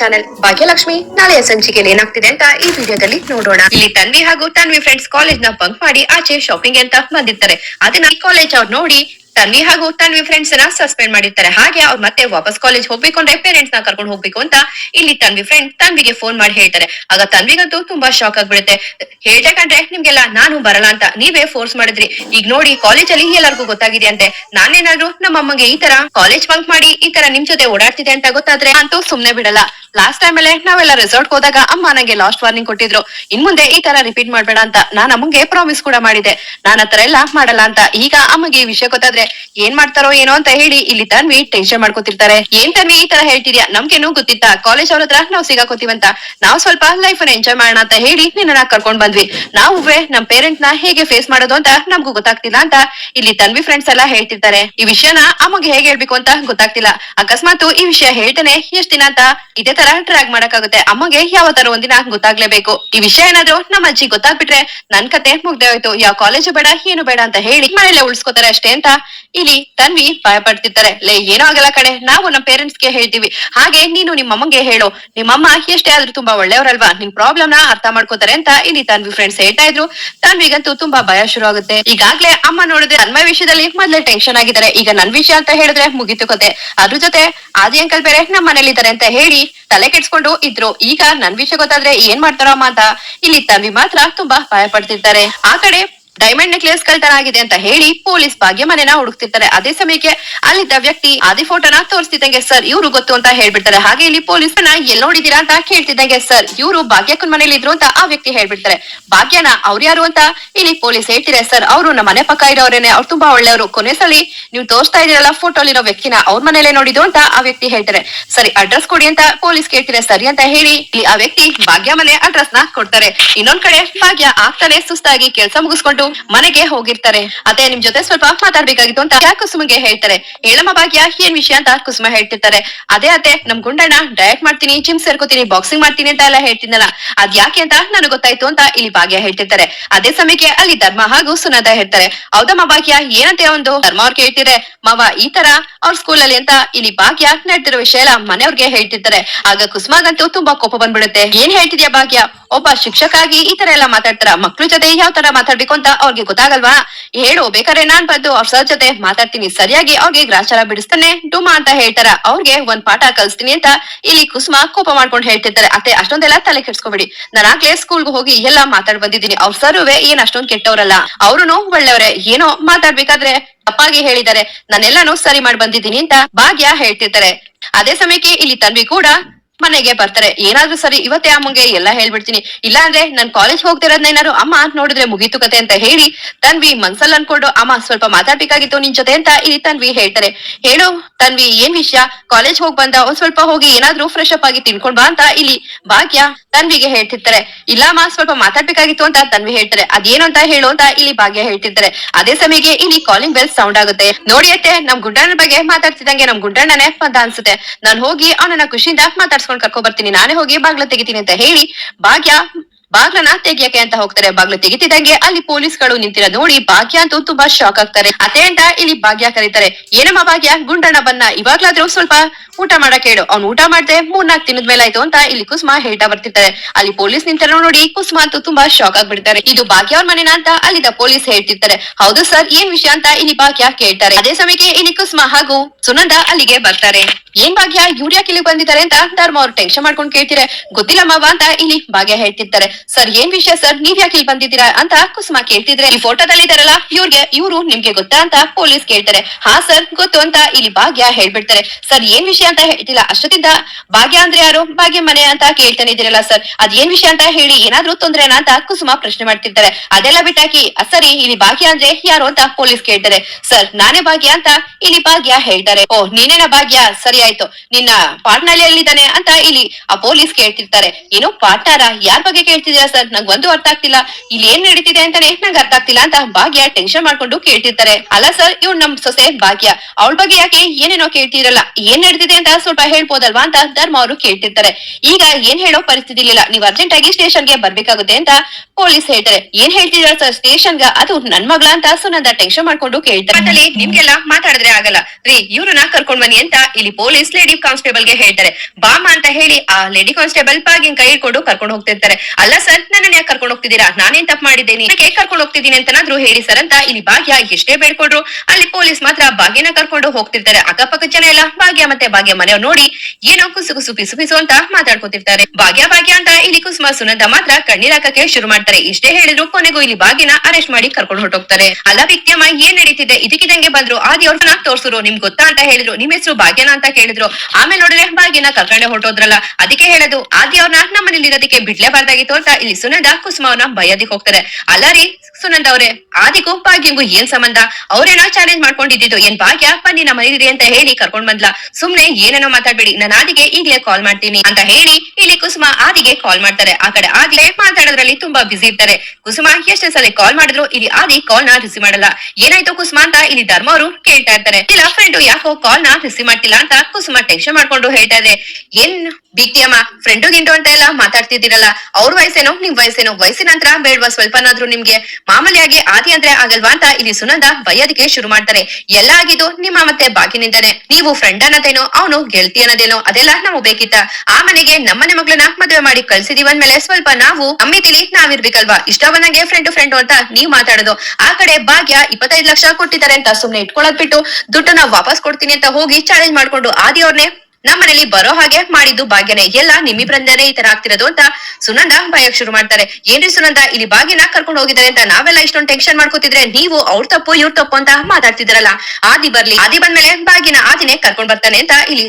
Channel Bhagyalakshmi. ನಾಳೆಯ ಸಂಚಿಕೆಯಲ್ಲಿ ಏನಾಗ್ತಿದೆ ಅಂತ ಈ ವಿಡಿಯೋದಲ್ಲಿ ನೋಡೋಣ. ಇಲ್ಲಿ ತನ್ವಿ ಹಾಗೂ ತನ್ವಿ ಫ್ರೆಂಡ್ಸ್ ಕಾಲೇಜ್ನ ಬಂಕ್ ಮಾಡಿ ಆಚೆ ಶಾಪಿಂಗ್ ಅಂತ ಬಂದಿರ್ತಾರೆ. ಅದನ್ನ ಈ ಕಾಲೇಜ್ ಅವ್ರು ನೋಡಿ ತನ್ವಿ ಹಾಗೂ ತನ್ವಿ ಫ್ರೆಂಡ್ಸ್ನ ಸಸ್ಪೆಂಡ್ ಮಾಡಿರ್ತಾರೆ. ಹಾಗೆ ಅವ್ರು ಮತ್ತೆ ವಾಪಸ್ ಕಾಲೇಜ್ ಹೋಗ್ಬೇಕು ಅಂದ್ರೆ ಪೇರೆಂಟ್ಸ್ನ ಕರ್ಕೊಂಡು ಹೋಗ್ಬೇಕು ಅಂತ ಇಲ್ಲಿ ತನ್ವಿ ಫ್ರೆಂಡ್ ತನ್ವಿಗೆ ಫೋನ್ ಮಾಡಿ ಹೇಳ್ತಾರೆ. ಆಗ ತನ್ವಿಗಂತೂ ತುಂಬಾ ಶಾಕ್ ಆಗ್ಬಿಡುತ್ತೆ. ಹೇಳ್ಬೇಕಂದ್ರೆ ನಿಮ್ಗೆಲ್ಲ ನಾನು ಬರಲ್ಲ ಅಂತ ನೀವೇ ಫೋರ್ಸ್ ಮಾಡಿದ್ರಿ. ಈಗ ನೋಡಿ ಕಾಲೇಜ್ ಅಲ್ಲಿ ಎಲ್ಲರಿಗೂ ಗೊತ್ತಾಗಿದೆ ಅಂತೆ. ನಾನೇನಾದ್ರು ನಮ್ಮ ಅಮ್ಮಗೆ ಈ ತರ ಕಾಲೇಜ್ ಬಂಕ್ ಮಾಡಿ ಈ ತರ ನಿಮ್ ಜೊತೆ ಓಡಾಡ್ತಿದೆ ಅಂತ ಗೊತ್ತಾದ್ರೆ ಅಂತೂ ಸುಮ್ನೆ ಬಿಡಲ್ಲ. ಲಾಸ್ಟ್ ಟೈಮ್ ಅಲ್ಲೇ ನಾವೆಲ್ಲ ರೆಸಾರ್ಟ್ ಹೋದಾಗ ಅಮ್ಮ ನಂಗೆ ಲಾಸ್ಟ್ ವಾರ್ನಿಂಗ್ ಕೊಟ್ಟಿದ್ರು. ಇನ್ ಮುಂದೆ ಈ ತರ ರಿಪೀಟ್ ಮಾಡ್ಬೇಡ ಅಂತ ನಾನ್ ಅಮ್ಮಂಗೆ ಪ್ರಾಮಿಸ್ ಕೂಡ ಮಾಡಿದೆ. ನಾನ್ ಆತರ ಎಲ್ಲ ಮಾಡಲ್ಲ ಅಂತ. ಈಗ ಅಮ್ಮಗೆ ಈ ವಿಷಯ ಗೊತ್ತಾದ್ರೆ ಏನ್ ಮಾಡ್ತಾರೋ ಏನೋ ಅಂತ ಹೇಳಿ ಇಲ್ಲಿ ತನ್ವಿ ಟೆನ್ಷನ್ ಮಾಡ್ಕೊತಿರ್ತಾರೆ. ಏನ್ ತನ್ವಿ ಈ ತರ ಹೇಳ್ತಿದ್ಯಾ? ನಮ್ಗೇನು ಗೊತ್ತಿತ್ತ? ಕಾಲೇಜ್ ಅವ್ರ ಹತ್ರ ನಾವ್ ಸಿಗಾಕೋತೀವಂತ ನಾವ್ ಸ್ವಲ್ಪ ಲೈಫ್ ಅನ್ನ ಎಂಜಾಯ್ ಮಾಡೋಣ ಅಂತ ಹೇಳಿ ನಿನ್ನ ಕರ್ಕೊಂಡ್ ಬಂದ್ವಿ. ನಾವು ನಮ್ ಪೇರೆಂಟ್ನ ಹೇಗೆ ಫೇಸ್ ಮಾಡೋದು ಅಂತ ನಮ್ಗೂ ಗೊತ್ತಾಗ್ತಿಲ್ಲ ಅಂತ ಇಲ್ಲಿ ತನ್ವಿ ಫ್ರೆಂಡ್ಸ್ ಎಲ್ಲ ಹೇಳ್ತಿರ್ತಾರೆ. ಈ ವಿಷಯನ ಅಮ್ಮಗೆ ಹೇಗೆ ಹೇಳ್ಬೇಕು ಅಂತ ಗೊತ್ತಾಗ್ತಿಲ್ಲ. ಅಕಸ್ಮಾತ್ ಈ ವಿಷಯ ಹೇಳ್ತಾನೆ, ಎಷ್ಟ್ ದಿನ ಅಂತ? ಇದೇ ಟ್ರ್ಯಾಕ್ ಮಾಡಕ್ಕಾಗುತ್ತೆ. ಅಮ್ಮಗೆ ಯಾವ ತರ ಒಂದಿನ ಗೊತ್ತಾಗ್ಲೇಬೇಕು. ಈ ವಿಷಯ ಏನಾದ್ರು ನಮ್ಮ ಅಜ್ಜಿ ಗೊತ್ತಾಗ್ಬಿಟ್ರೆ ನನ್ ಕತೆ ಮುಗ್ದೆ ಹೋಯ್ತು. ಯಾವ ಕಾಲೇಜು ಬೇಡ, ಏನು ಬೇಡ ಅಂತ ಹೇಳಿ ಮನೇಲೆ ಉಳಿಸ್ಕೋತಾರೆ ಅಷ್ಟೇ ಅಂತ ಇಲ್ಲಿ ತನ್ವಿ ಭಯ ಪಡ್ತಿರ್ತಾರೆ ಲೇ, ಏನೋ ಆಗಲ್ಲ ಕಡೆ ನಾವು ನಮ್ಮ ಪೇರೆಂಟ್ಸ್ಗೆ ಹೇಳ್ತೀವಿ. ಹಾಗೆ ನೀನು ನಿಮ್ಮ ಅಮ್ಮಂಗೆ ಹೇಳು. ನಿಮ್ಮಮ್ಮ ಎಷ್ಟೇ ಆದ್ರೂ ತುಂಬಾ ಒಳ್ಳೆಯವರಲ್ವಾ? ನಿನ್ ಪ್ರಾಬ್ಲಮ್ನ ಅರ್ಥ ಮಾಡ್ಕೋತಾರೆ ಅಂತ ಇಲ್ಲಿ ತನ್ವಿ ಫ್ರೆಂಡ್ಸ್ ಹೇಳ್ತಾ ಇದ್ರು. ತನ್ವಿಗಂತೂ ತುಂಬಾ ಭಯ ಶುರು ಆಗುತ್ತೆ. ಈಗಾಗ್ಲೇ ಅಮ್ಮ ನೋಡಿದ್ರೆ ತನ್ಮಯ ವಿಷಯದಲ್ಲಿ ಮೊದ್ಲೇ ಟೆನ್ಷನ್ ಆಗಿದ್ದಾರೆ. ಈಗ ನನ್ ವಿಷಯ ಅಂತ ಹೇಳಿದ್ರೆ ಮುಗಿತು ಕತೆ. ಅದ್ರ ಜೊತೆ ಆದಿ ಅಂಕಲ್ ಬೇರೆ ನಮ್ಮ ಮನೇಲಿದ್ದಾರೆ ಅಂತ ಹೇಳಿ ತಲೆ ಕೆಡ್ಸ್ಕೊಂಡು ಇದ್ರು. ಈಗ ನನ್ ವಿಷಯ ಗೊತ್ತಾದ್ರೆ ಏನ್ ಮಾಡ್ತಾರಮ್ಮ ಅಂತ. ಇಲ್ಲಿ ತನ್ವಿ ಮಾತ್ರ ತುಂಬಾ ಭಯ ಪಡ್ತಿರ್ತಾರೆ. ಆ ಕಡೆ ಡೈಮಂಡ್ ನೆಕ್ಲೆಸ್ ಕಳ್ತನಾಗಿದೆ ಅಂತ ಹೇಳಿ ಪೊಲೀಸ್ ಭಾಗ್ಯ ಮನೆನ ಹುಡುಕ್ತಿರ್ತಾರೆ. ಅದೇ ಸಮಯಕ್ಕೆ ಅಲ್ಲಿದ್ದ ವ್ಯಕ್ತಿ ಆದಿ ಫೋಟೋನ ತೋರಿಸ್ತಿದ್ದಂಗೆ, ಸರ್, ಇವ್ರು ಗೊತ್ತು ಅಂತ ಹೇಳ್ಬಿಡ್ತಾರೆ. ಹಾಗೆ ಇಲ್ಲಿ ಪೊಲೀಸ್ ಎಲ್ ನೋಡಿದೀರಾ ಅಂತ ಕೇಳ್ತಿದ್ದಂಗೆ, ಸರ್, ಇವ್ರು ಭಾಗ್ಯಕ್ಕನ್ ಮನೇಲಿ ಇದ್ರು ಅಂತ ಆ ವ್ಯಕ್ತಿ ಹೇಳ್ಬಿಡ್ತಾರೆ. ಭಾಗ್ಯನ ಯಾರು ಅಂತ ಇಲ್ಲಿ ಪೊಲೀಸ್ ಹೇಳ್ತಿರ ಸರ್, ಅವರು ನಮ್ಮ ಮನೆ ಪಕ್ಕ ಇರೋರೇನೆ. ಅವ್ರು ತುಂಬಾ ಒಳ್ಳೆಯವರು. ಕೊನೆ ಸಲಿ ನೀವು ತೋರಿಸ್ತಾ ಇದೀರಲ್ಲ ಫೋಟೋಲಿರೋ ವ್ಯಕ್ತಿನ ಅವ್ರ ಮನೇಲೆ ನೋಡಿದ್ರು ಅಂತ ಆ ವ್ಯಕ್ತಿ ಹೇಳ್ತಾರೆ. ಸರಿ ಅಡ್ರೆಸ್ ಕೊಡಿ ಅಂತ ಪೊಲೀಸ್ ಕೇಳ್ತಿರ ಸರಿ ಅಂತ ಹೇಳಿ ಇಲ್ಲಿ ಆ ವ್ಯಕ್ತಿ ಭಾಗ್ಯ ಮನೆ ಅಡ್ರೆಸ್ನ ಕೊಡ್ತಾರೆ. ಇನ್ನೊಂದ್ ಕಡೆ ಭಾಗ್ಯ ಆಗ್ತಾನೆ ಸುಸ್ತಾಗಿ ಕೆಲಸ ಮುಗಿಸ್ಕೊಂಡು ಮನೆಗೆ ಹೋಗಿರ್ತಾರೆ. ಅದೇ ನಿಮ್ ಜೊತೆ ಸ್ವಲ್ಪ ಮಾತಾಡ್ಬೇಕಾಗಿತ್ತು ಅಂತ ಕುಸುಮಗೆ ಹೇಳ್ತಾರೆ. ಹೇಳಮ್ಮ ಭಾಗ್ಯ, ಏನ್ ವಿಷಯ ಅಂತ ಕುಸುಮ ಹೇಳ್ತಿರ್ತಾರೆ. ಅದೇ ಅದೇ ನಮ್ ಗುಂಡಣ್ಣ ಡಯಟ್ ಮಾಡ್ತೀನಿ ಜಿಮ್ ಸೇರ್ಕೋತೀನಿ ಬಾಕ್ಸಿಂಗ್ ಮಾಡ್ತೀನಿ ಅಂತ ಎಲ್ಲ ಹೇಳ್ತಿದ್ನಲ್ಲ. ಅದ್ ಯಾಕೆ ಅಂತ ನನಗೆ ಗೊತ್ತಾಯ್ತು ಅಂತ ಇಲ್ಲಿ ಭಾಗ್ಯ ಹೇಳ್ತಿರ್ತಾರೆ. ಅದೇ ಸಮಯಕ್ಕೆ ಅಲ್ಲಿ ಧರ್ಮ ಹಾಗೂ ಸುನಂದ ಹೇಳ್ತಾರೆ. ಹೌದಮ್ಮ ಭಾಗ್ಯ, ಏನಂತೆ ಒಂದು ಧರ್ಮ ಅವ್ರಿಗೆ ಹೇಳ್ತಿದ್ರೆ ಮಾವ, ಈ ತರ ಅವ್ರ ಸ್ಕೂಲಲ್ಲಿ ಅಂತ ಇಲ್ಲಿ ಭಾಗ್ಯ ನಡೆದಿರೋ ವಿಷಯ ಎಲ್ಲ ಮನೆಯವ್ರಿಗೆ ಹೇಳ್ತಿರ್ತಾರೆ. ಆಗ ಕುಸುಮಾಗಂತೂ ತುಂಬಾ ಕೋಪ ಬಂದ್ಬಿಡುತ್ತೆ. ಏನ್ ಹೇಳ್ತಿದ್ಯಾ ಭಾಗ್ಯ? ಒಬ್ಬ ಶಿಕ್ಷಕಾಗಿ ಈ ತರ ಎಲ್ಲ ಮಾತಾಡ್ತಾರ? ಮಕ್ಳ ಜೊತೆ ಯಾವ ತರ ಮಾತಾಡ್ಬೇಕು ಅಂತ ಅವ್ರಿಗೆ ಗೊತ್ತಾಗಲ್ವಾ? ಹೇಳು, ಬೇಕಾದ್ರೆ ನಾನ್ ಬಂದು ಅವ್ರ ಸರ್ ಜೊತೆ ಮಾತಾಡ್ತೀನಿ. ಸರಿಯಾಗಿ ಅವ್ರಿಗೆ ಗ್ರಾಚಾರ ಬಿಡಿಸ್ತಾನೆ, ಡುಮಾ ಅಂತ ಹೇಳ್ತಾರ. ಅವ್ರಿಗೆ ಒಂದ್ ಪಾಠ ಕಲಿಸ್ತೀನಿ ಅಂತ ಇಲ್ಲಿ ಕುಸುಮ ಕೋಪ ಮಾಡ್ಕೊಂಡು ಹೇಳ್ತಿರ್ತಾರೆ ಅತ್ತೆ, ಅಷ್ಟೊಂದೆಲ್ಲ ತಲೆ ಕೆಡ್ಸ್ಕೊಬೇಡಿ. ನಾನು ಆಗ್ಲೇ ಸ್ಕೂಲ್ಗೆ ಹೋಗಿ ಎಲ್ಲ ಮಾತಾಡ್ ಬಂದಿದ್ದೀನಿ. ಅವ್ರ ಸರ್ವೇ ಏನ್ ಅಷ್ಟೊಂದ್ ಕೆಟ್ಟವ್ರಲ್ಲ. ಅವ್ರು ಒಳ್ಳೆಯವ್ರೆ. ಏನೋ ಮಾತಾಡ್ಬೇಕಾದ್ರೆ ತಪ್ಪಾಗಿ ಹೇಳಿದ್ದಾರೆ. ನಾನೆಲ್ಲಾನು ಸರಿ ಮಾಡಿ ಬಂದಿದ್ದೀನಿ ಅಂತ ಭಾಗ್ಯ ಹೇಳ್ತಿರ್ತಾರೆ. ಅದೇ ಸಮಯಕ್ಕೆ ಇಲ್ಲಿ ತನ್ವಿ ಕೂಡ ಮನೆಗೆ ಬರ್ತಾರೆ. ಏನಾದ್ರೂ ಸರಿ, ಇವತ್ತೇ ಅಮ್ಮಂಗೆ ಎಲ್ಲ ಹೇಳ್ಬಿಡ್ತೀನಿ. ಇಲ್ಲ ಅಂದ್ರೆ ನಾನ್ ಕಾಲೇಜ್ ಹೋಗ್ತಿರೋದ್ನ ಏನಾದ್ರು ಅಮ್ಮ ನೋಡಿದ್ರೆ ಮುಗೀತು ಕತೆ ಅಂತ ಹೇಳಿ, ತನ್ವಿ ಮನ್ಸಲ್ಲಿ ಅನ್ಕೊಂಡು ಅಮ್ಮ, ಸ್ವಲ್ಪ ಮಾತಾಡ್ಬೇಕಾಗಿತ್ತು ನಿನ್ ಜೊತೆ ಅಂತ, ಇಲ್ಲಿ ತನ್ವಿ ಹೇಳ್ತಾರೆ. ಹೇಳು, ತನ್ವಿ, ಏನ್ ವಿಷಯ? ಕಾಲೇಜ್ ಹೋಗ್ ಬಂದ, ಒಂದ್ ಸ್ವಲ್ಪ ಹೋಗಿ ಏನಾದ್ರೂ ಫ್ರೆಶ್ ಅಪ್ ಆಗಿ ತಿನ್ಕೊಂಡ್ ಬಾ ಅಂತ ಇಲ್ಲಿ ಭಾಗ್ಯ ತನ್ವಿಗೆ ಹೇಳ್ತಿರ್ತಾರೆ. ಇಲ್ಲ ಅಮ್ಮ, ಸ್ವಲ್ಪ ಮಾತಾಡ್ಬೇಕಾಗಿತ್ತು ಅಂತ ತನ್ವಿ ಹೇಳ್ತಾರೆ. ಅದೇನು ಅಂತ ಹೇಳು ಅಂತ ಇಲ್ಲಿ ಭಾಗ್ಯ ಹೇಳ್ತಿರ್ತಾರೆ. ಅದೇ ಸಮಯಕ್ಕೆ ಇಲ್ಲಿ ಕಾಲಿಂಗ್ ಬೆಲ್ ಸೌಂಡ್ ಆಗುತ್ತೆ. ನೋಡಿ ಅತ್ತೆ, ನಮ್ ಗುಡ್ಡಣ್ಣ ಬಗ್ಗೆ ಮಾತಾಡ್ತಿದ್ದಂಗೆ ನಮ್ ಗುಡ್ಡಣ್ಣನೇ ಅಂತ ಅನ್ಸುತ್ತೆ. ನಾನ್ ಹೋಗಿ ಅವನನ್ನ ಖುಷಿಯಿಂದ ಮಾತಾಡ್ಸ್ಕೊಂಡ್ ಕರ್ಕೊ ಬರ್ತೀನಿ. ನಾನೇ ಹೋಗಿ ಬಾಗ್ಲ ತೆಗಿತೀನಿ ಅಂತ ಹೇಳಿ ಭಾಗ್ಯ ಬಾಗ್ಲನ ತೆಗಿಯಕ್ಕೆ ಅಂತ ಹೋಗ್ತಾರೆ. ಬಾಗ್ಲು ತೆಗಿತಿದ್ದಂಗೆ ಅಲ್ಲಿ ಪೊಲೀಸ್ಗಳು ನಿಂತಿರ ನೋಡಿ ಭಾಗ್ಯ ಅಂತೂ ತುಂಬಾ ಶಾಕ್ ಆಗ್ತಾರೆ. ಅದೇ ಅಂತ ಇಲ್ಲಿ ಭಾಗ್ಯ ಕರೀತಾರೆ. ಏನಮ್ಮ ಭಾಗ್ಯ? ಗುಂಡಣ್ಣ ಬನ್ನ ಇವಾಗ್ಲಾದ್ರೂ ಸ್ವಲ್ಪ ಊಟ ಮಾಡಕ್ ಹೇಳು. ಅವ್ನು ಊಟ ಮಾಡ್ದೆ ಮೂರ್ನಾಕ್ ತಿನ್ನದ ಮೇಲೆ ಆಯ್ತು ಅಂತ ಇಲ್ಲಿ ಕುಸ್ಮಾ ಹೇಳ್ತಾ ಬರ್ತಿರ್ತಾರೆ. ಅಲ್ಲಿ ಪೊಲೀಸ್ ನಿಂತರ ನೋಡಿ ಕುಸ್ಮಾ ಅಂತೂ ತುಂಬಾ ಶಾಕ್ ಆಗ್ಬಿಡ್ತಾರೆ. ಇದು ಭಾಗ್ಯ ಅವ್ರ ಮನೆನ ಅಂತ ಅಲ್ಲಿದ್ದ ಪೊಲೀಸ್ ಹೇಳ್ತಿರ್ತಾರೆ. ಹೌದು ಸರ್, ಏನ್ ವಿಷಯ ಅಂತ ಇಲ್ಲಿ ಭಾಗ್ಯ ಕೇಳ್ತಾರೆ. ಅದೇ ಸಮಯಕ್ಕೆ ಇಲ್ಲಿ ಕುಸ್ಮಾ ಹಾಗೂ ಸುನಂದ ಅಲ್ಲಿಗೆ ಬರ್ತಾರೆ. ಏನ್ ಭಾಗ್ಯ? ಇವ್ರು ಯಾಕೆ ಬಂದಿದ್ದಾರೆ ಅಂತ ಧರ್ಮ ಅವ್ರು ಟೆನ್ಷನ್ ಮಾಡ್ಕೊಂಡು ಕೇಳ್ತಿದ್ರೆ ಗೊತ್ತಿಲ್ಲ ಮಾವ ಅಂತ ಇಲ್ಲಿ ಭಾಗ್ಯ ಹೇಳ್ತಿರ್ತಾರೆ. ಸರ್, ಏನ್ ವಿಷಯ ಸರ್? ನೀವ್ ಯಾಕೆ ಇಲ್ಲಿ ಬಂದಿದ್ದೀರಾ ಅಂತ ಕುಸುಮ ಕೇಳ್ತಿದ್ರೆ. ಈ ಫೋಟೋದಲ್ಲಿ ಇದಾರಲ್ಲ ಇವ್ರಿಗೆ, ಇವ್ರು ನಿಮ್ಗೆ ಗೊತ್ತಾ ಅಂತ ಪೊಲೀಸ್ ಕೇಳ್ತಾರೆ. ಹಾ ಸರ್, ಗೊತ್ತು ಅಂತ ಇಲ್ಲಿ ಭಾಗ್ಯ ಹೇಳ್ಬಿಡ್ತಾರೆ. ಸರ್, ಏನ್ ವಿಷಯ ಅಂತ ಹೇಳ್ತಿಲ್ಲ? ಅಷ್ಟೊತ್ತಿಂದ ಭಾಗ್ಯ ಅಂದ್ರೆ ಯಾರು? ಭಾಗ್ಯ ಮನೆ ಅಂತ ಕೇಳ್ತಾನೆ ಇದೀರಲ್ಲ ಸರ್. ಅದ್ ಏನ್ ವಿಷಯ ಅಂತ ಹೇಳಿ ಏನಾದ್ರೂ ತೊಂದ್ರೆನಾ ಅಂತ ಕುಸುಮ ಪ್ರಶ್ನೆ ಮಾಡ್ತಿರ್ತಾರೆ. ಅದೆಲ್ಲ ಬಿಟ್ಟಾಕಿ ಸರಿ, ಇಲ್ಲಿ ಭಾಗ್ಯ ಅಂದ್ರೆ ಯಾರು ಅಂತ ಪೊಲೀಸ್ ಕೇಳ್ತಾರೆ. ಸರ್, ನಾನೇ ಭಾಗ್ಯ ಅಂತ ಇಲ್ಲಿ ಭಾಗ್ಯ ಹೇಳ್ತಾರೆ. ಓ, ನೀನೇನ ಭಾಗ್ಯ? ಸರಿ ಆಯ್ತು. ನಿನ್ನ ಪಾರ್ಟ್ನರ್ ಎಲ್ಲಿದ್ದಾನೆ ಅಂತ ಇಲ್ಲಿ ಆ ಪೊಲೀಸ್ ಕೇಳ್ತಿರ್ತಾರೆ. ಏನು ಪಾರ್ಟ್ನರ ಯಾರ ಬಗ್ಗೆ ಕೇಳ್ತಿದ್ದೀರಾ ಸರ್? ನಂಗ್ ಒಂದು ಅರ್ಥ ಆಗ್ತಿಲ್ಲ. ಇಲ್ಲಿ ಏನ್ ನಡೀತಿದೆ ಅಂತಾನೆ ನಂಗೆ ಅರ್ಥ ಆಗ್ತಿಲ್ಲ ಅಂತ ಭಾಗ್ಯ ಟೆನ್ಷನ್ ಮಾಡ್ಕೊಂಡು ಕೇಳ್ತಿರ್ತಾರೆ. ಅಲ್ಲ ಸರ್ ಇವ್ರು ನಮ್ ಸೊಸೆ ಭಾಗ್ಯ. ಅವಳ ಬಗ್ಗೆ ಯಾಕೆ ಏನೇನೋ ಕೇಳ್ತಿರಲ್ಲ. ಏನ್ ನಡೀತಿದೆ ಅಂತ ಸ್ವಲ್ಪ ಹೇಳ್ಬೋದಲ್ವಾ ಅಂತ ಧರ್ಮ ಅವರು ಕೇಳ್ತಿರ್ತಾರೆ. ಈಗ ಏನ್ ಹೇಳೋ ಪರಿಸ್ಥಿತಿ ಇಲ್ಲ ನೀವು ಅರ್ಜೆಂಟ್ ಆಗಿ ಸ್ಟೇಷನ್ಗೆ ಬರ್ಬೇಕಾಗುತ್ತೆ ಅಂತ ಪೊಲೀಸ್ ಹೇಳ್ತಾರೆ. ಏನ್ ಹೇಳ್ತಿದ್ರ ಸರ್ ಸ್ಟೇಷನ್ ಅದು ನನ್ ಮಗಳ ಅಂತ ಸುನಂದ ಟೆನ್ಷನ್ ಮಾಡ್ಕೊಂಡು ಕೇಳ್ತಾರೆ. ನಿಮ್ಗೆಲ್ಲ ಮಾತಾಡಿದ್ರೆ ಆಗಲ್ಲ. ರೀ, ಇವ್ರನ್ನ ಕರ್ಕೊಂಡ್ ಬನ್ನಿ ಅಂತ ಇಲ್ಲಿ ಪೊಲೀಸ್ ಪೊಲೀಸ್ ಲೇಡಿ ಕಾನ್ಸ್ಟೇಬಲ್ಗೆ ಹೇಳ್ತಾರೆ ಬಾಮ ಅಂತ ಹೇಳಿ ಆ ಲೇಡಿ ಕಾನ್ಸ್ಟೇಬಲ್ ಬಾಗಿನ ಕೈ ಹಿಡ್ಕೊಂಡು ಕರ್ಕೊಂಡು ಹೋಗ್ತಿರ್ತಾರೆ. ಅಲ್ಲ ಸರ್, ನನ್ನ ಯಾಕೆ ಕರ್ಕೊಂಡು ಹೋಗ್ತಿದ್ದೀರಾ? ನಾನೇನ್ ತಪ್ಪು ಮಾಡಿದ್ದೇನೆ? ಯಾಕೆ ಕರ್ಕೊಂಡು ಹೋಗ್ತಿದ್ದೀನಿ ಅಂತನಾದ್ರೂ ಹೇಳಿ ಸರ್ ಅಂತ ಇಲ್ಲಿ ಭಾಗ್ಯ ಎಷ್ಟೇ ಬೇಡ್ಕೊಂಡ್ರು, ಅಲ್ಲಿ ಪೊಲೀಸ್ ಮಾತ್ರ ಭಾಗ್ಯನ ಕರ್ಕೊಂಡು ಹೋಗ್ತಿರ್ತಾರೆ. ಅಕ್ಕಪಕ್ಕ ಜನ ಎಲ್ಲ ಭಾಗ್ಯ ಮತ್ತೆ ಭಾಗ್ಯ ಮನೆಯವ್ರು ನೋಡಿ ಏನೋ ಕುಸು ಕುಸು ಪಿಸು ಅಂತ ಮಾತಾಡ್ಕೊತಿರ್ತಾರೆ. ಭಾಗ್ಯ ಭಾಗ್ಯ ಅಂತ ಇಲ್ಲಿ ಕುಸುಮ ಸುನಂದ ಮಾತ್ರ ಕಣ್ಣೀರಾಕಕ್ಕೆ ಶುರು ಮಾಡ್ತಾರೆ. ಇಷ್ಟೇ ಹೇಳಿದ್ರು ಕೊನೆಗೂ ಇಲ್ಲಿ ಭಾಗ್ಯನ ಅರೆಸ್ಟ್ ಮಾಡಿ ಕರ್ಕೊಂಡು ಹೊರಟೋಗ್ತಾರೆ. ಅಲ್ಲ ವ್ಯಕ್ತಿಯಮ್ಮ ಏನ್ ನಡೀತಿದೆ? ಇದಕ್ಕಿದಂಗೆ ಬಂದ್ರು, ಆದಿ ಅವ್ರನ್ನ ತೋರ್ಸರು ನಿಮ್ ಗೊತ್ತಾ ಅಂತ ಹೇಳಿದ್ರು, ನಿಮ್ ಹೆಸರು ಭಾಗ್ಯನ ಅಂತ ಕೇಳಿದ್ರು ಆಮೇಲೆ ನೋಡಿದ್ರೆ ಭಾಗ್ಯನ ಕರ್ಕೊಂಡೆ ಹೊರಟೋದ್ರಲ್ಲ. ಅದಕ್ಕೆ ಹೇಳೋದು, ಆದಿ ಅವ್ರನ್ನ ನಮ್ಮನೇಲಿ ಇರೋದಕ್ಕೆ ಬಿಡ್ಲೇಬಾರ್ದಾಗಿತ್ತು ಅಂತ ಇಲ್ಲಿ ಸುನಂದ ಕುಸುಮ ಅವ್ರನ್ನ ಹೋಗ್ತಾರೆ. ಅಲ್ಲ ರೀ ಸುನಂದ ಅವ್ರೆ ಆದಿಗೂ ಭಾಗ್ಯಂಗೂ ಏನ್ ಸಂಬಂಧ? ಅವ್ರೇನೋ ಚಾಲೆಂಜ್ ಮಾಡ್ಕೊಂಡಿದ್ದು ಏನ್ ಭಾಗ್ಯ? ಬನ್ನಿ ನಮ್ಮ ಮನೇಲಿದೆ ಅಂತ ಹೇಳಿ ಕರ್ಕೊಂಡ್ ಬಂದ್ಲ. ಸುಮ್ನೆ ಏನೇನೋ ಮಾತಾಡ್ಬೇಡಿ. ನಾನು ಆದಿಗೆ ಈಗ್ಲೇ ಕಾಲ್ ಮಾಡ್ತೀನಿ ಅಂತ ಹೇಳಿ ಇಲ್ಲಿ ಕುಸುಮ ಆದಿಗೆ ಕಾಲ್ ಮಾಡ್ತಾರೆ. ಆ ಕಡೆ ಆಗ್ಲೇ ಮಾತಾಡೋದ್ರಲ್ಲಿ ತುಂಬಾ ಬಿಸಿ ಇರ್ತಾರೆ. ಕುಸುಮ ಎಷ್ಟೇ ಸಲ ಕಾಲ್ ಮಾಡಿದ್ರು ಇಲ್ಲಿ ಆದಿ ಕಾಲ್ನ ರಿಸೀವ್ ಮಾಡಲ್ಲ. ಏನಾಯ್ತು ಕುಸುಮ ಅಂತ ಇಲ್ಲಿ ಧರ್ಮ ಅವರು ಕೇಳ್ತಾ ಇರ್ತಾರೆ. ಇಲ್ಲ ಫ್ರೆಂಡ್ ಯಾಕೋ ಕಾಲ್ನ ರಿಸೀವ್ ಮಾಡ್ತಿಲ್ಲ ಅಂತ ಕುಸುಮ ಟೆನ್ಷನ್ ಮಾಡ್ಕೊಂಡು ಹೇಳ್ತಾ ಇದೆ. ಏನ್ ಬಿಟ್ಟಿಯಮ್ಮ ಫ್ರೆಂಡು ಗಿಂಡು ಅಂತ ಎಲ್ಲ ಮಾತಾಡ್ತಿದ್ದೀರಲ್ಲ. ಅವ್ರ ವಯಸ್ಸೇನೋ, ನಿಮ್ ವಯಸ್ಸೇನೋ? ವಯಸ್ಸಿನ ನಂತರ ಬೇಡ್ವಾ? ಸ್ವಲ್ಪನಾದ್ರೂ ನಿಮ್ಗೆ? ಮಾಮೂಲಿಯಾಗಿ ಆದಿ ಅಂದ್ರೆ ಆಗಲ್ವಾ ಅಂತ ಇಲ್ಲಿ ಸುನಂದ ಬೈಯೋದಿಕ್ಕೆ ಶುರು ಮಾಡ್ತಾರೆ. ಎಲ್ಲ ಆಗಿದ್ದು ನಿಮ್ಮ ಮತ್ತೆ ಬಾಗಿನಿಂದಾನೆ. ನೀವು ಫ್ರೆಂಡ್ ಅನ್ನೋದೇನೋ, ಅವನು ಗೆಳತಿ ಅನ್ನೋದೇನೋ, ಅದೆಲ್ಲ ನಾವು ಬೇಕಿತ್ತ. ಆ ಮನೆಗೆ ನಮ್ಮನೆ ಮಗಳನ್ನ ಮದುವೆ ಮಾಡಿ ಕಳ್ಸಿದೀವಿ ಅಂದ್ಮೇಲೆ ಸ್ವಲ್ಪ ನಾವು ಅಮ್ಮಿತಿಲಿ ನಾವಿರ್ಬೇಕಲ್ವಾ? ಇಷ್ಟ ಬಂದಂಗೆ ಫ್ರೆಂಡ್ ಫ್ರೆಂಡ್ ಅಂತ ನೀವ್ ಮಾತಾಡೋದು. ಆ ಕಡೆ ಭಾಗ್ಯ ಇಪ್ಪತ್ತೈದು ಲಕ್ಷ ಕೊಟ್ಟಿದ್ದಾರೆ ಅಂತ ಸುಮ್ನೆ ಇಟ್ಕೊಳ್ಳೋದ್ ಬಿಟ್ಟು ದುಡ್ಡನ್ನ ವಾಪಸ್ ಕೊಡ್ತೀನಿ ಅಂತ ಹೋಗಿ ಚಾಲೆಂಜ್ ಮಾಡ್ಕೊಂಡು ಆದಿ ಅವ್ರನ್ನೇ ನಮ್ಮನೇಲಿ ಬರೋ ಹಾಗೆ ಮಾಡಿದ್ದು ಭಾಗ್ಯನೇ. ಎಲ್ಲ ನಿಮ್ಮಿಬ್ರಂದೇನೆ ಈ ತರ ಆಗ್ತಿರೋದು ಅಂತ ಸುನಂದ ಭಯಕ್ ಶುರು ಮಾಡ್ತಾರೆ. ಏನ್ರಿ ಸುನಂದ, ಇಲ್ಲಿ ಭಾಗ್ಯನ ಕರ್ಕೊಂಡು ಹೋಗಿದ್ದಾರೆ ಅಂತ ನಾವೆಲ್ಲ ಇಷ್ಟೊಂದು ಟೆನ್ಷನ್ ಮಾಡ್ಕೋತಿದ್ರೆ ನೀವು ಅವ್ರ ತಪ್ಪು, ಇವ್ರ ತಪ್ಪು ಅಂತ ಮಾತಾಡ್ತಿದ್ರಲ್ಲ. ಆದಿ ಬರ್ಲಿ. ಆದಿ ಬಂದ್ಮೇಲೆ ಭಾಗ್ಯನ ಆದಿನೇ ಕರ್ಕೊಂಡ್ ಬರ್ತಾನೆ ಅಂತ ಇಲ್ಲಿ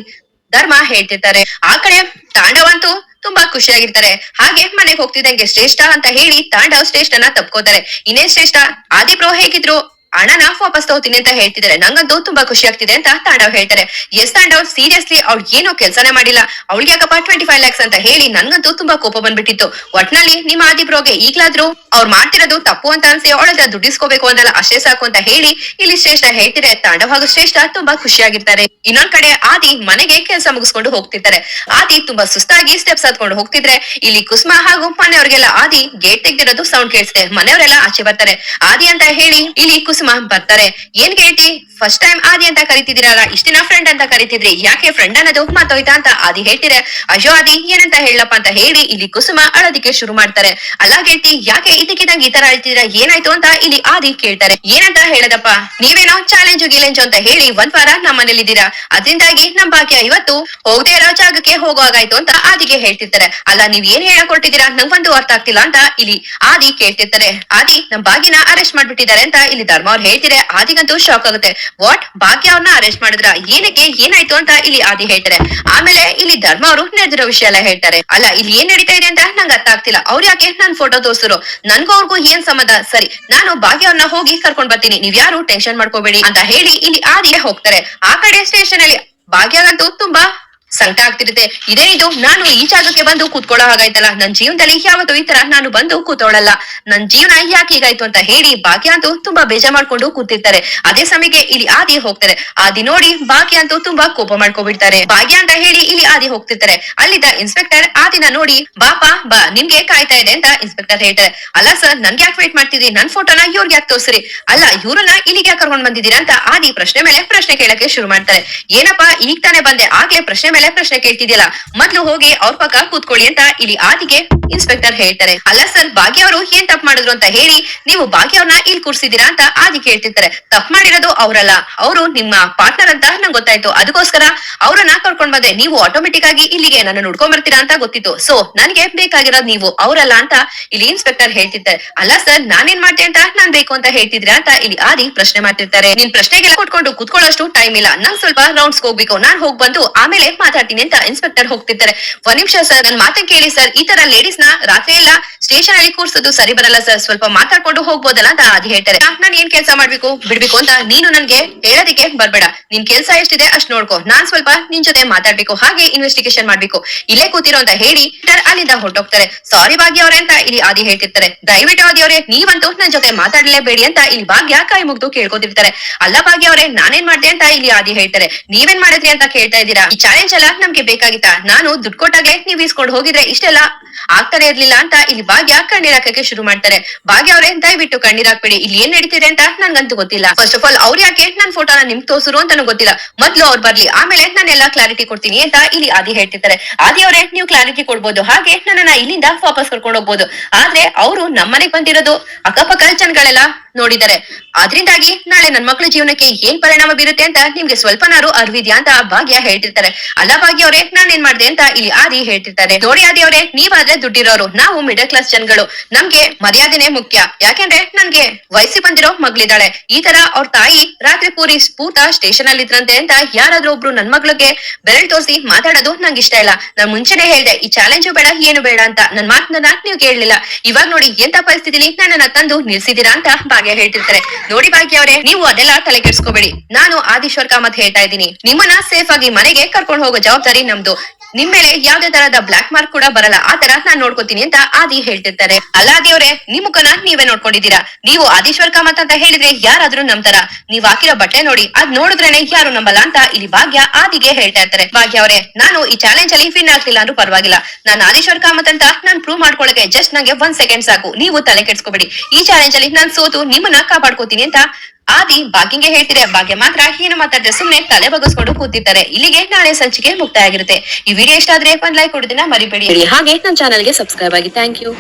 ಧರ್ಮ ಹೇಳ್ತಿರ್ತಾರೆ. ಆ ಕಡೆ ತಾಂಡವಂತೂ ತುಂಬಾ ಖುಷಿಯಾಗಿರ್ತಾರೆ. ಹಾಗೆ ಮನೆಗೆ ಹೋಗ್ತಿದ್ದಂಗೆ ಶ್ರೇಷ್ಠ ಅಂತ ಹೇಳಿ ತಾಂಡವ್ ಶ್ರೇಷ್ಠನ ತಪ್ಕೋತಾರೆ. ಇನ್ನೇನ್ ಶ್ರೇಷ್ಠ? ಆದಿ ಬ್ರೋ ಹೇಗಿದ್ರು? ಹಣನ ವಾಪಸ್ ತಗೋತೀನಿ ಅಂತ ಹೇಳ್ತಿದ್ದಾರೆ. ನಂಗಂತೂ ತುಂಬಾ ಖುಷಿ ಆಗ್ತಿದೆ ಅಂತ ತಾಂಡವ್ ಹೇಳ್ತಾರೆ. ಎಸ್ ತಾಂಡವ್ ಸೀರಿಯಸ್ಲಿ ಅವ್ಳು ಏನೋ ಕೆಲ್ಸನೇ ಮಾಡಿಲ್ಲ. ಅವಳಿಗೆ ಯಾಕಪ್ಪ ಟ್ವೆಂಟಿ ಫೈವ್ ಲ್ಯಾಕ್ಸ್ ಅಂತ ಹೇಳಿ ನನ್ಗಂತೂ ತುಂಬಾ ಕೋಪ ಬಂದ್ಬಿಟ್ಟಿತ್ತು. ಒಟ್ನಲ್ಲಿ ನಿಮ್ಮ ಆದಿಬ್ರೋಗೆ ಈಗ್ಲಾದ್ರೂ ಅವ್ರು ಮಾಡ್ತಿರೋದು ತಪ್ಪು ಅಂತ ಅನ್ಸಿ ಅವಳತ್ರ ದುಡ್ಡಿಸ್ಕೋಬೇಕು ಅಂದಲ್ಲ, ಅಷ್ಟೇ ಸಾಕು ಅಂತ ಹೇಳಿ ಇಲ್ಲಿ ಶ್ರೇಷ್ಠ ಹೇಳ್ತಿದ್ರೆ ತಾಂಡವ್ ಹಾಗೂ ಶ್ರೇಷ್ಠ ತುಂಬಾ ಖುಷಿಯಾಗಿರ್ತಾರೆ. ಇನ್ನೊಂದ್ ಕಡೆ ಆದಿ ಮನೆಗೆ ಕೆಲಸ ಮುಗಿಸ್ಕೊಂಡು ಹೋಗ್ತಿರ್ತಾರೆ. ಆದಿ ತುಂಬಾ ಸುಸ್ತಾಗಿ ಸ್ಟೆಪ್ಸ್ ಹತ್ಕೊಂಡು ಹೋಗ್ತಿದ್ರೆ ಇಲ್ಲಿ ಕುಸ್ಮ ಹಾಗೂ ಮನೆಯವ್ರಿಗೆಲ್ಲ ಆದಿ ಗೇಟ್ ತೆಗ್ದಿರೋದು ಸೌಂಡ್ ಕೇಳಿಸುತ್ತೆ ಮನೆಯವರೆಲ್ಲ ಆಚೆ ಬರ್ತಾರೆ. ಆದಿ ಅಂತ ಹೇಳಿ ಇಲ್ಲಿ ಕುಸುಮ ಬರ್ತಾರೆ. ಏನ್ ಗೆಳತಿ? ಫಸ್ಟ್ ಟೈಮ್ ಆದಿ ಅಂತ ಕರಿತಿದಿರಲ್ಲ ಇಷ್ಟಿನ ಫ್ರೆಂಡ್ ಅಂತ ಕರಿತಿದ್ರಿ. ಯಾಕೆ ಫ್ರೆಂಡ್ ಅನ್ನೋದು ಮಾತೋಯ್ತಾ ಅಂತ ಆದಿ ಹೇಳ್ತಿರೆ ಅಯ್ಯೋ ಆದಿ, ಏನಂತ ಹೇಳಪ್ಪ ಅಂತ ಹೇಳಿ ಇಲ್ಲಿ ಕುಸುಮ ಅಳೋದಿಕ್ಕೆ ಶುರು ಮಾಡ್ತಾರೆ. ಅಲ್ಲ ಗೆಳತಿ, ಯಾಕೆ ಇದಕ್ಕಿದಂಗೆ ಈ ತರ ಅಳ್ತಿದ್ರ ಏನಾಯ್ತು ಅಂತ ಇಲ್ಲಿ ಆದಿ ಕೇಳ್ತಾರೆ. ಏನಂತ ಹೇಳದಪ್ಪ? ನೀವೇನೋ ಚಾಲೆಂಜ್ ಗಿಲೆಂಜ್ ಅಂತ ಹೇಳಿ ಒಂದ್ ವಾರ ನಮ್ಮ ಮನೇಲಿದ್ದೀರಾ ಅದರಿಂದಾಗಿ ನಮ್ ಭಾಗ್ಯ ಇವತ್ತು ಹೋಗದೆ ಇರೋ ಜಾಗಕ್ಕೆ ಹೋಗುವಾಗಾಯ್ತು ಅಂತ ಆದಿಗೆ ಹೇಳ್ತಿರ್ತಾರೆ. ಅಲ್ಲ, ನೀವ್ ಏನ್ ಹೇಳಕ್ ಹೊರಟಿದ್ದೀರಾ ನಂಗೊಂದು ಅರ್ಥ ಆಗ್ತಿಲ್ಲ ಅಂತ ಇಲ್ಲಿ ಆದಿ ಕೇಳ್ತಿರ್ತಾರೆ. ಆದಿ, ನಮ್ ಭಾಗ್ಯನ ಅರೆಸ್ಟ್ ಮಾಡ್ಬಿಟ್ಟಿದ್ದಾರೆ ಅಂತ ಇಲ್ಲಿ ಧರ್ಮ ಅವ್ರು ಹೇಳ್ತಿದ್ರೆ ಆದಿಗಂತೂ ಶಾಕ್ ಆಗುತ್ತೆ. ವಾಟ್ ಭಾಗ್ಯ ಅವ್ರನ್ನ ಅರೆಸ್ಟ್ ಮಾಡಿದ್ರ? ಏನಕ್ಕೆ? ಏನಾಯ್ತು ಅಂತ ಇಲ್ಲಿ ಆದಿ ಹೇಳ್ತಾರೆ. ಆಮೇಲೆ ಇಲ್ಲಿ ಧರ್ಮ ಅವರು ನಡೆದಿರೋ ವಿಷಯ ಎಲ್ಲ ಹೇಳ್ತಾರೆ. ಅಲ್ಲ, ಇಲ್ಲಿ ಏನ್ ನಡೀತಾ ಇದೆ ಅಂತ ನಂಗೆ ಅರ್ಥ ಆಗ್ತಿಲ್ಲ. ಅವ್ರು ಯಾಕೆ ನನ್ ಫೋಟೋ ತೋರ್ಸಿದ್ರು ನನ್ಗೂ ಅವ್ರಿಗೂ ಏನ್ ಸಂಬಂಧ? ಸರಿ, ನಾನು ಭಾಗ್ಯ ಅವ್ರನ್ನ ಹೋಗಿ ಕರ್ಕೊಂಡ್ ಬರ್ತೀನಿ. ನೀವ್ ಯಾರು? ಟೆನ್ಷನ್ ಮಾಡ್ಕೋಬೇಡಿ ಅಂತ ಹೇಳಿ ಇಲ್ಲಿ ಆದಿಗೆ ಹೋಗ್ತಾರೆ. ಆ ಕಡೆ ಸ್ಟೇಷನ್ ಅಲ್ಲಿ ಭಾಗ್ಯಗಂತೂ ತುಂಬಾ ಸಂಕಟ ಆಗ್ತಿರುತ್ತೆ. ಇದೇ ಇದು, ನಾನು ಈ ಜಾಗಕ್ಕೆ ಬಂದು ಕೂತ್ಕೊಳ್ಳೋ ಹಾಗಾಯ್ತಲ್ಲ? ನನ್ ಜೀವನದಲ್ಲಿ ಯಾವತ್ತೂ ಈ ತರ ನಾನು ಬಂದು ಕೂತೋಳಲ್ಲ ನನ್ ಜೀವನ ಯಾಕೆ ಹೀಗಾಯ್ತು ಅಂತ ಹೇಳಿ ಭಾಗ್ಯ ಅಂತೂ ತುಂಬಾ ಬೇಜಾರ್ ಮಾಡ್ಕೊಂಡು ಕೂತಿರ್ತಾರೆ. ಅದೇ ಸಮಯಕ್ಕೆ ಇಲ್ಲಿ ಆದಿ ಹೋಗ್ತಾರೆ. ಆದಿ ನೋಡಿ ಭಾಗ್ಯ ಅಂತೂ ತುಂಬಾ ಕೋಪ ಮಾಡ್ಕೊಬಿಡ್ತಾರೆ. ಭಾಗ್ಯ ಅಂತ ಹೇಳಿ ಇಲ್ಲಿ ಆದಿ ಹೋಗ್ತಿರ್ತಾರೆ. ಅಲ್ಲಿದ್ದ ಇನ್ಸ್ಪೆಕ್ಟರ್ ಆದಿನ ನೋಡಿ, ಬಾಪ, ಬಾ ನಿಮ್ಗೆ ಕಾಯ್ತಾ ಇದೆ ಅಂತ ಇನ್ಸ್ಪೆಕ್ಟರ್ ಹೇಳ್ತಾರೆ. ಅಲ್ಲ ಸರ್ ನನ್ಗೆ ಯಾಕೆ ವೇಟ್ ಮಾಡ್ತಿದ್ರಿ? ನನ್ ಫೋಟೋನ ಇವ್ರಿಗೆ ಯಾಕೆ ತೋರ್ಸ್ರಿ? ಅಲ್ಲ, ಇವ್ರನ್ನ ಇಲ್ಲಿಗೆ ಯಾಕೆ ಕರ್ಕೊಂಡ್ ಬಂದಿದ್ದೀರಾ? ಅಂತ ಆದಿ ಪ್ರಶ್ನೆ ಮೇಲೆ ಪ್ರಶ್ನೆ ಕೇಳಕ್ಕೆ ಶುರು ಮಾಡ್ತಾರೆ. ಏನಪ್ಪಾ, ಈಗ ತಾನೇ ಬಂದೆ. ಆಗ್ಲೇ ಪ್ರಶ್ನೆ ಮೇಲೆ ಪ್ರಶ್ನೆ ಕೇಳ್ತಿದ್ಯಲ್ಲ, ಮೊದ್ಲು ಹೋಗಿ ಅವ್ರ ಪಕ್ಕ ಕೂತ್ಕೊಳ್ಳಿ ಅಂತ ಇಲ್ಲಿ ಆದಿಗೆ ಇನ್ಸ್ಪೆಕ್ಟರ್ ಹೇಳ್ತಾರೆ. ಅಲ್ಲ ಸರ್ ಭಾಗ್ಯ ಅವರು ಏನ್ ತಪ್ಪು ಮಾಡಿದ್ರು ಅಂತ ಹೇಳಿ ನೀವು ಭಾಗ್ಯ ಅವ್ರನ್ನ ಇಲ್ಲಿ ಕೂರ್ಸಿದೀರಾ ಅಂತ ಆದಿ ಕೇಳ್ತಿರ್ತಾರೆ. ತಪ್ಪು ಮಾಡಿರೋದು ಅವರಲ್ಲ, ಅವರು ನಿಮ್ಮ ಪಾರ್ಟ್ನರ್ ಅಂತ ನಂಗೆ ಗೊತ್ತಾಯ್ತು. ಅದಕ್ಕೋಸ್ಕರ ಅವ್ರನ್ನ ಕರ್ಕೊಂಡ್ ಬಂದೆ. ನೀವು ಆಟೋಮೆಟಿಕ್ ಆಗಿ ಇಲ್ಲಿಗೆ ನನ್ನ ನೋಡ್ಕೊಂಡ್ ಬರ್ತೀರಾ ಅಂತ ಗೊತ್ತಿತ್ತು. ಸೊ ನನ್ಗೆ ಬೇಕಾಗಿರೋದು ನೀವು ಅವರಲ್ಲ ಅಂತ ಇಲ್ಲಿ ಇನ್ಸ್ಪೆಕ್ಟರ್ ಹೇಳ್ತಿರ್ತಾರೆ. ಅಲ್ಲ ಸರ್ ನಾನೇನ್ ಮಾಡ್ತೆ ಅಂತ ನಾನ್ ಬೇಕು ಅಂತ ಹೇಳ್ತಿದ್ರಾ ಅಂತ ಇಲ್ಲಿ ಆದಿ ಪ್ರಶ್ನೆ ಮಾಡ್ತಿರ್ತಾರೆ. ನಿನ್ ಪ್ರಶ್ನೆಗೆಲ್ಲ ಕೊಟ್ಕೊಂಡು ಕುತ್ಕೊಳ್ಳೋಷ್ಟು ಟೈಮ್ ಇಲ್ಲ. ನಂಗ್ ಸ್ವಲ್ಪ ರೌಂಡ್ಸ್ ಹೋಗ್ಬೇಕು. ನಾನ್ ಹೋಗ್ ಬಂದು ಆಮೇಲೆ ಮಾತಾಡ್ತೀನಿ. ಅಂತ ಇನ್ಸ್ಪೆಕ್ಟರ್ ಹೋಗ್ತಿದ್ದಾರೆ ಒಂದ್ ನಿಮಿಷ ಸರ್ ನನ್ ಮಾತೆ ಕೇಳಿ ಸರ್ ಈ ತರ ಲೇಡೀಸ್ನ ರಾತ್ರಿ ಎಲ್ಲ ಸ್ಟೇಷನ್ ಅಲ್ಲಿ ಕೂರ್ಸೋದು ಸರಿ ಬರಲ್ಲ ಸರ್ ಸ್ವಲ್ಪ ಮಾತಾಡ್ಕೊಂಡು ಹೋಗ್ಬೋದಲ್ಲ ಅಂತ ಆದಿ ಹೇಳ್ತಾರೆ. ನಾನ್ ಏನ್ ಕೆಲಸ ಮಾಡ್ಬೇಕು? ಬಿಡ್ಬೇಕು ಅಂತ ನೀನು ನನ್ಗೆ ಹೇಳೋದಕ್ಕೆ ಬರ್ಬೇಡ. ನಿನ್ ಕೆಲ್ಸ ಎಷ್ಟಿದೆ ಅಷ್ಟ್ ನೋಡ್ಕೋ. ನಾನ್ ಸ್ವಲ್ಪ ನಿನ್ ಜೊತೆ ಮಾತಾಡ್ಬೇಕು. ಹಾಗೆ ಇನ್ವೆಸ್ಟಿಗೇಷನ್ ಮಾಡ್ಬೇಕು. ಇಲ್ಲೇ ಕೂತಿರೋ ಅಂತ ಹೇಳಿ ಅಲ್ಲಿಂದ ಹೊರಟೋಗ್ತಾರೆ. ಸಾರಿ ಭಾಗ್ಯ ಅವ್ರೆ ಅಂತ ಇಲ್ಲಿ ಆದಿ ಹೇಳ್ತಿರ್ತಾರೆ. ದಯವಿಟ್ಟು ಆದಿ ಅವ್ರೆ, ನೀವಂತೂ ನನ್ ಜೊತೆ ಮಾತಾಡ್ಲೇಬೇಡಿ ಅಂತ ಇಲ್ಲಿ ಭಾಗ್ಯ ಕೈ ಮುಗ್ದು ಕೇಳ್ಕೊತಿರ್ತಾರೆ. ಅಲ್ಲ ಭಾಗ್ಯ ಅವ್ರೆ, ನಾನೇನ್ ಮಾಡ್ದೆ ಅಂತ ಇಲ್ಲಿ ಆದಿ ಹೇಳ್ತಾರೆ. ನೀವೇನ್ ಮಾಡಿದ್ರಿ ಅಂತ ಕೇಳ್ತಾ ಇದ್ದೀರಾ? ಈ ಚಾಲೆಂಜ್ ಬೇಕಾಗಿತ್ತಾ? ನಾನು ದುಡ್ಡು ಕೊಟ್ಟಾಗ್ಲೇ ನೀವ್ ಇಸ್ಕೊಂಡು ಹೋಗಿದ್ರೆ ಇಷ್ಟೆಲ್ಲ ಆಗ್ತಾನೆ ಇರ್ಲಿಲ್ಲ ಅಂತ ಇಲ್ಲಿ ಭಾಗ್ಯ ಕಣ್ಣೀರ್ ಹಾಕಕ್ಕೆ ಶುರು ಮಾಡ್ತಾರೆ. ಭಾಗ್ಯ ಅವ್ರೆ, ದಯವಿಟ್ಟು ಕಣ್ಣೀರ್ ಹಾಕ್ಬೇಡಿ. ಇಲ್ಲಿ ಏನ್ ನಡೀತಿದೆ ಅಂತ ನನ್ಗಂತೂ ಗೊತ್ತಿಲ್ಲ. ಫಸ್ಟ್ ಆಫ್ ಆಲ್ ಅವ್ರು ಯಾಕೆ ನನ್ ಫೋಟೋನ ನಿಮ್ ತೋರ್ಸುರು ಅಂತ ಗೊತ್ತಿಲ್ಲ. ಮೊದ್ಲು ಅವ್ರು ಬರ್ಲಿ. ಆಮೇಲೆ ನಾನು ಎಲ್ಲಾ ಕ್ಲಾರಿಟಿ ಕೊಡ್ತೀನಿ ಅಂತ ಇಲ್ಲಿ ಆದಿ ಹೇಳ್ತಿರ್ತಾರೆ. ಆದಿ ಅವರೇ, ನೀವು ಕ್ಲಾರಿಟಿ ಕೊಡ್ಬೋದು. ಹಾಗೆ ನನ್ನ ಇಲ್ಲಿಂದ ವಾಪಸ್ ಕರ್ಕೊಂಡು ಹೋಗ್ಬೋದು. ಆದ್ರೆ ಅವರು ನಮ್ಮನೆಗ್ ಬಂದಿರೋದು ಅಕ್ಕಪಕ್ಕ ಜನಗಳೆಲ್ಲ ನೋಡಿದ್ದಾರೆ. ಅದ್ರಿಂದಾಗಿ ನಾಳೆ ನನ್ ಮಕ್ಕಳ ಜೀವನಕ್ಕೆ ಏನ್ ಪರಿಣಾಮ ಬೀರುತ್ತೆ ಅಂತ ನಿಮ್ಗೆ ಸ್ವಲ್ಪನಾರು ಅರಿವಿದ್ಯಾ ಅಂತ ಭಾಗ್ಯ ಹೇಳ್ತಿರ್ತಾರೆ. ಅಲ್ಲ ಭಾಗ್ಯ ಅವರೇ ನಾನ್ ಏನ್ ಮಾಡ್ದೆ ಅಂತ ಇಲ್ಲಿ ಆದಿ ಹೇಳ್ತಿರ್ತಾರೆ. ನೋಡಿ ಆದಿ ಅವರೇ, ನೀವಾದ್ರೆ ದುಡ್ಡಿರೋರು, ನಾವು ಮಿಡಲ್ ಕ್ಲಾಸ್ ಜನಗಳು. ನಮ್ಗೆ ಮರ್ಯಾದೆನೆ ಮುಖ್ಯ. ಯಾಕೆಂದ್ರೆ ನನ್ಗೆ ವಯಸ್ಸಿ ಬಂದಿರೋ ಮಗ್ಳಿದಾಳೆ ಈ ತರ ಅವ್ರ ತಾಯಿ ರಾತ್ರಿ ಪೂರಿ ಸ್ಫೂಟ ಸ್ಟೇಷನ್ ಅಲ್ಲಿ ಇದ್ರಂತೆ ಅಂತ ಯಾರಾದ್ರೂ ಒಬ್ರು ನನ್ ಮಗಳಿಗೆ ಬೆರಳ್ ತೋರಿಸಿ ಮಾತಾಡೋದು ನಂಗೆ ಇಷ್ಟ ಇಲ್ಲ. ನಾನ್ ಮುಂಚೆನೆ ಹೇಳ್ದೆ, ಈ ಚಾಲೆಂಜ್ ಬೇಡ, ಏನು ಬೇಡ ಅಂತ. ನನ್ ಮಾತನ್ನ ನೀವು ಕೇಳಲಿಲ್ಲ. ಇವಾಗ ನೋಡಿ ಎಂತ ಪರಿಸ್ಥಿತಿಲಿ ನನ್ನ ತಂದು ನಿಲ್ಸಿದೀರಾ ಅಂತ ಭಾಗ್ಯ ಹೇಳ್ತಿರ್ತಾರೆ. ನೋಡಿ ಭಾಗ್ಯ ಅವರೇ, ನೀವು ಅದೆಲ್ಲ ತಲೆ ಕೆಡ್ಸ್ಕೋಬೇಡಿ ನಾನು ಆದೀಶ್ವರ್ ಕಾಮತ್ ಹೇಳ್ತಾ ಇದ್ದೀನಿ. ನಿಮ್ಮನ್ನ ಸೇಫ್ ಆಗಿ ಮನೆಗೆ ಕರ್ಕೊಂಡು ಹೋಗೋ ಜವಾಬ್ದಾರಿ ನಮ್ದು. ನಿಮ್ ಮೇಲೆ ಯಾವ್ದೇ ತರಹದ ಬ್ಲಾಕ್ ಮಾರ್ಕ್ ಕೂಡ ಬರಲ್ಲ. ಆ ತರ ನಾನ್ ನೋಡ್ಕೋತೀನಿ ಅಂತ ಆದಿ ಹೇಳ್ತಿರ್ತಾರೆ. ಅಲ್ಲ ಅವ್ರೆ ನಿಮ್ ಮುಖನ ನೀವೇ ನೋಡ್ಕೊಂಡಿದ್ದೀರಾ? ನೀವು ಆದೀಶ್ವರ್ ಕಾಮತ್ ಅಂತ ಹೇಳಿದ್ರೆ ಯಾರಾದ್ರೂ ನಂಬ್ತಾರ? ನೀವ್ ಹಾಕಿರೋ ಬಟ್ಟೆ ನೋಡಿ, ಅದ್ ನೋಡಿದ್ರೇನೆ ಯಾರು ನಂಬಲ್ಲ ಅಂತ ಇಲ್ಲಿ ಭಾಗ್ಯ ಆದಿಗೆ ಹೇಳ್ತಾ ಇರ್ತಾರೆ. ಭಾಗ್ಯ ಅವರೇ, ನಾನು ಈ ಚಾಲೆಂಜ್ ಅಲ್ಲಿ ಫಿನ್ ಆಗ್ಲಿಲ್ಲ ಅಂದ್ರೂ ಪರವಾಗಿಲ್ಲ. ನಾನು ಆದೀಶ್ವರ್ ಕಾಮತ್ ಅಂತ ನಾನ್ ಪ್ರೂವ್ ಮಾಡ್ಕೊಳಕ್ಕೆ ಜಸ್ಟ್ ನಂಗೆ ಒಂದ್ ಸೆಕೆಂಡ್ ಸಾಕು. ನೀವು ತಲೆ ಕೆಡ್ಸ್ಕೊಬೇಡಿ. ಈ ಚಾಲೆಂಜ್ ಅಲ್ಲಿ ನಾನ್ ಸೋತು ನಿಮ್ಮನ್ನ ಕಾಪಾಡ್ಕೋತೀನಿ ಅಂತ ಆದಿ ಭಾಗ್ಯಂಗೆ ಹೇಳ್ತಿದೆ, ಭಾಗ್ಯ ಮಾತ್ರ ಏನು ಮಾತಾಡ್ರೆ ಸುಮ್ಮನೆ ತಲೆ ಬಗ್ಗಿಸ್ಕೊಂಡು ಕೂತಿದ್ದಾರೆ ಇಲ್ಲಿಗೆ ನಾಳೆ ಸಂಚಿಕೆ ಮುಕ್ತಾಯ ಆಗಿರುತ್ತೆ. ಈ ವಿಡಿಯೋ ಇಷ್ಟ ಆದ್ರೆ ಒಂದ್ ಲೈಕ್ ಕೊಡೋದನ್ನ ಮರಿಬೇಡಿ. ಹಾಗೆ ನನ್ನ ಚಾನಲ್ಗೆ ಸಬ್ಸ್ಕ್ರೈಬ್ ಆಗಿ ಥ್ಯಾಂಕ್ ಯು